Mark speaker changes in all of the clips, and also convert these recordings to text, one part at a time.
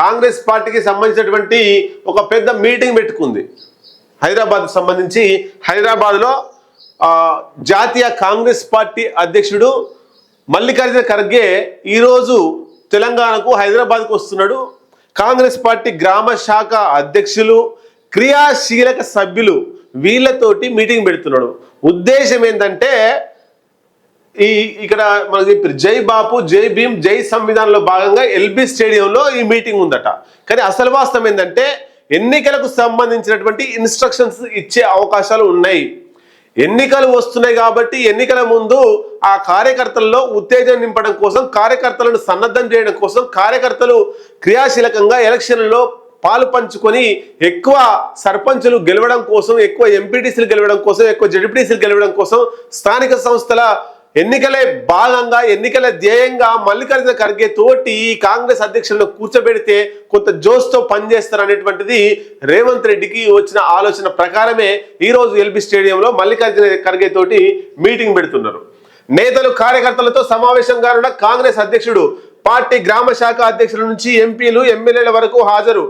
Speaker 1: కాంగ్రెస్ పార్టీకి సంబంధించినటువంటి ఒక పెద్ద మీటింగ్ పెట్టుకుంది. హైదరాబాద్ సంబంధించి హైదరాబాద్లో జాతీయ కాంగ్రెస్ పార్టీ అధ్యక్షుడు మల్లికార్జున ఖర్గే ఈరోజు తెలంగాణకు హైదరాబాద్కు వస్తున్నాడు. కాంగ్రెస్ పార్టీ గ్రామ శాఖ అధ్యక్షులు క్రియాశీలక సభ్యులు వీళ్ళతోటి మీటింగ్ పెడుతున్నాడు. ఉద్దేశం ఏంటంటే ఈ ఇక్కడ మనకి జై బాపు జై భీమ్ జై సంవిధానంలో భాగంగా ఎల్బీ స్టేడియంలో ఈ మీటింగ్ ఉందట. కానీ అసలు వాస్తవం ఏంటంటే ఎన్నికలకు సంబంధించినటువంటి ఇన్స్ట్రక్షన్స్ ఇచ్చే అవకాశాలు ఉన్నాయి. ఎన్నికలు వస్తున్నాయి కాబట్టి ఎన్నికల ముందు ఆ కార్యకర్తల్లో ఉత్తేజం నింపడం కోసం కార్యకర్తలను సన్నద్ధం చేయడం కోసం కార్యకర్తలు క్రియాశీలకంగా ఎలక్షన్లలో పాలు పంచుకొని ఎక్కువ సర్పంచులు గెలవడం కోసం ఎక్కువ ఎంపీటీసీలు గెలవడం కోసం ఎక్కువ జడ్పీటీసీలు గెలవడం కోసం స్థానిక సంస్థల ఎన్నికలే భాగంగా ఎన్నికల ధ్యేయంగా మల్లికార్జున ఖర్గే తోటి ఈ కాంగ్రెస్ అధ్యక్షులను కూర్చోబెడితే కొంత జోష్తో పనిచేస్తారు అనేటువంటిది రేవంత్ రెడ్డికి వచ్చిన ఆలోచన ప్రకారమే ఈరోజు ఎల్బీ స్టేడియంలో మల్లికార్జున ఖర్గే తోటి మీటింగ్ పెడుతున్నారు. నేతలు కార్యకర్తలతో సమావేశం కానున్న కాంగ్రెస్ అధ్యక్షుడు పార్టీ గ్రామ శాఖ అధ్యక్షుల నుంచి ఎంపీలు ఎమ్మెల్యేల వరకు హాజరు.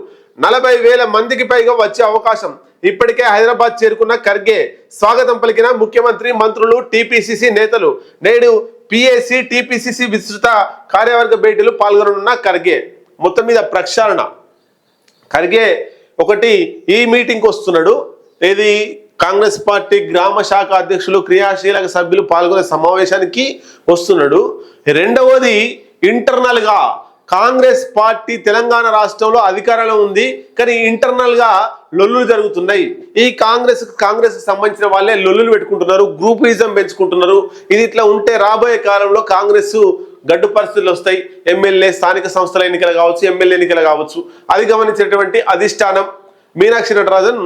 Speaker 1: నలభై వేల మందికి పైగా వచ్చే అవకాశం. ఇప్పటికే హైదరాబాద్ చేరుకున్న ఖర్గే స్వాగతం పలికిన ముఖ్యమంత్రి మంత్రులు టీపీసీసీ నేతలు. నేడు పిఏసీ టీపీసీసీ విస్తృత కార్యవర్గ భేటీలు పాల్గొననున్న ఖర్గే. మొత్తం మీద ప్రక్షాళన. ఖర్గే ఒకటి ఈ మీటింగ్కి వస్తున్నాడు. ఇది కాంగ్రెస్ పార్టీ గ్రామ శాఖ అధ్యక్షులు క్రియాశీలక సభ్యులు పాల్గొనే సమావేశానికి వస్తున్నాడు. రెండవది ఇంటర్నల్గా కాంగ్రెస్ పార్టీ తెలంగాణ రాష్ట్రంలో అధికారంలో ఉంది కానీ ఇంటర్నల్గా లొల్లులు జరుగుతున్నాయి. ఈ కాంగ్రెస్ కాంగ్రెస్కి సంబంధించిన వాళ్ళే లొల్లులు పెట్టుకుంటున్నారు గ్రూపిజం పెంచుకుంటున్నారు. ఇది ఇట్లా ఉంటే రాబోయే కాలంలో కాంగ్రెస్ గడ్డు పరిస్థితులు వస్తాయి. ఎమ్మెల్యే స్థానిక సంస్థల ఎన్నికలు కావచ్చు ఎమ్మెల్యే ఎన్నికలు కావచ్చు. అది గమనించినటువంటి అధిష్టానం మీనాక్షి నటరాజన్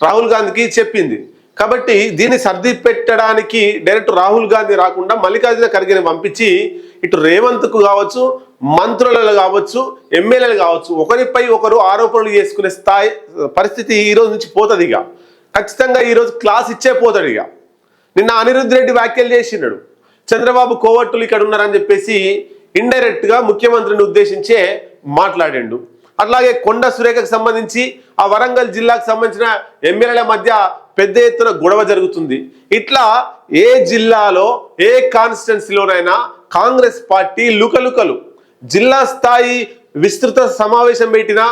Speaker 1: రాహుల్ గాంధీకి చెప్పింది. కాబట్టి దీన్ని సర్ది పెట్టడానికి డైరెక్ట్ రాహుల్ గాంధీ రాకుండా మల్లికార్జున ఖర్గేని పంపించి ఇటు రేవంత్కు కావచ్చు మంత్రులలో కావచ్చు ఎమ్మెల్యేలు కావచ్చు ఒకరిపై ఒకరు ఆరోపణలు చేసుకునే స్థాయి పరిస్థితి ఈరోజు నుంచి పోతుంది ఇక. ఖచ్చితంగా ఈరోజు క్లాస్ ఇచ్చే పోతాడు ఇక. నిన్న అనిరుద్ధ్ రెడ్డి వ్యాఖ్యలు చేసినాడు చంద్రబాబు కోవట్టులు ఇక్కడ ఉన్నారని చెప్పేసి ఇండైరెక్ట్గా ముఖ్యమంత్రిని ఉద్దేశించే మాట్లాడిండు. అట్లాగే కొండ సురేఖకు సంబంధించి ఆ వరంగల్ జిల్లాకు సంబంధించిన ఎమ్మెల్యేల మధ్య పెద్ద ఎత్తున గొడవ జరుగుతుంది. ఇట్లా ఏ జిల్లాలో ఏ కాన్స్టిట్యున్సీలోనైనా కాంగ్రెస్ పార్టీ లుకలుకలు. జిల్లా స్థాయి విస్తృత సమావేశం పెట్టినా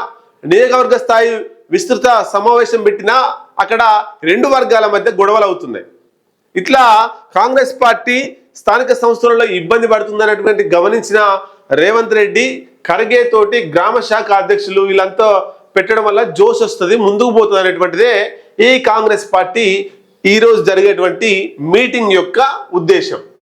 Speaker 1: నియోజకవర్గ స్థాయి విస్తృత సమావేశం పెట్టినా అక్కడ రెండు వర్గాల మధ్య గొడవలు అవుతున్నాయి. ఇట్లా కాంగ్రెస్ పార్టీ స్థానిక సంస్థలలో ఇబ్బంది పడుతుందనేటువంటి గమనించిన రేవంత్ రెడ్డి ఖర్గే తోటి గ్రామ శాఖ అధ్యక్షులు వీళ్ళంతా పెట్టడం వల్ల జోష్ వస్తుంది ముందుకు పోతుంది అనేటువంటిదే ఈ కాంగ్రెస్ పార్టీ ఈరోజు జరిగేటువంటి మీటింగ్ యొక్క ఉద్దేశం.